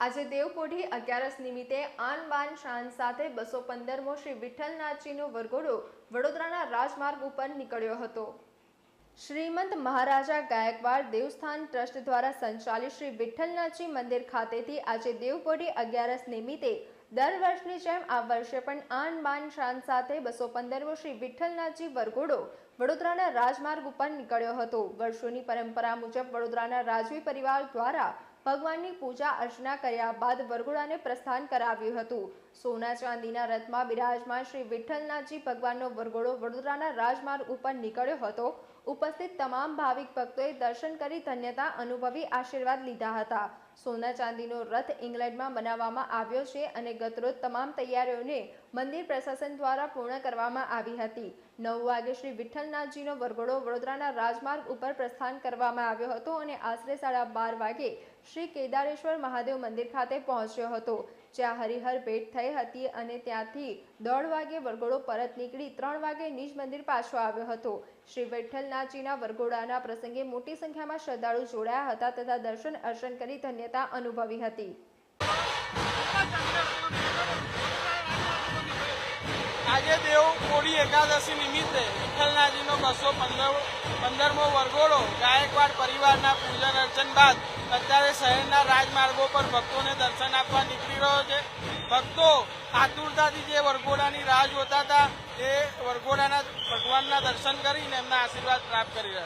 આજે દેવપોઢી અગિયારસ નિમિત્તે આન બાન શાન સાથે બસો પંદરમો શ્રી વિઠ્ઠલનાથજીનો વરઘોડો વડોદરાના રાજમાર્ગ ઉપર નીકળ્યો હતો. શ્રીમંત મહારાજા ગાયકવાડ દેવસ્થાન ટ્રસ્ટ દ્વારા સંચાલિત શ્રી વિઠ્ઠલનાથજી મંદિર ખાતેથી આજે દેવપોઢી અગિયારસ નિમિત્તે દર વર્ષની જેમ આ વર્ષે પણ આન બાન શાન સાથે બસો પંદરમો શ્રી વિઠ્ઠલનાથજી વરઘોડો વડોદરાના રાજમાર્ગ ઉપર નીકળ્યો હતો. વર્ષોની પરંપરા મુજબ વડોદરાના રાજવી પરિવાર દ્વારા ભગવાનની પૂજા અર્ચના કર્યા બાદ વરઘોડાને પ્રસ્થાન કરાવ્યું હતું. સોના ચાંદીના રથમાં બિરાજમાન શ્રી વિઠ્ઠલનાથજી ભગવાનનો વરઘોડો વડોદરાના રાજમાર્ગ ઉપર નીકળ્યો હતો. ઉપસ્થિત તમામ ભાવિક ભક્તોએ દર્શન કરી ધન્યતા અનુભવી આશીર્વાદ લીધા હતા. સોના ચાંદીનો રથ ઇંગ્લેન્ડમાં બનાવવામાં આવ્યો છે અને ગતરોજ તમામ તૈયારીઓને મંદિર પ્રશાસન દ્વારા પૂર્ણ કરવામાં આવી હતી. નવ વાગે શ્રી વિઠ્ઠલનાથજીનો વરઘોડો વડોદરાના રાજમાર્ગ ઉપર પ્રસ્થાન કરવામાં આવ્યો હતો અને આશરે સાડા બાર વાગે શ્રી કેદારેશ્વર મહાદેવ મંદિર ખાતે પહોંચ્યો હતો, જ્યાં હરિહર ભેટ થઈ હતી અને ત્યાંથી દોઢ વાગે વરઘોડો પરત નીકળી ત્રણ વાગે નિજ મંદિર પાછો આવ્યો હતો. શ્રી વિઠ્ઠલનાથજીના વરઘોડાના પ્રસંગે મોટી સંખ્યામાં શ્રદ્ધાળુ જોડાયા હતા તથા દર્શન અર્ચન કરી ધન્યતા અનુભવી હતી. આજે દેવ કોળી એકાદશી નિમિત્તે વિઠ્ઠલનાથજીનો બસો પંદર પંદરમો વરઘોડો ગાયકવાડ પરિવારના પૂજન અર્ચન બાદ અત્યારે શહેરના રાજમાર્ગો પર ભક્તોને દર્શન આપવા નીકળી રહ્યો છે. ભક્તો આતુરતાથી જે વરઘોડાની રાહ જોતા હતા, એ વરઘોડાના ભગવાનના દર્શન કરીને એમના આશીર્વાદ પ્રાપ્ત કરી રહ્યા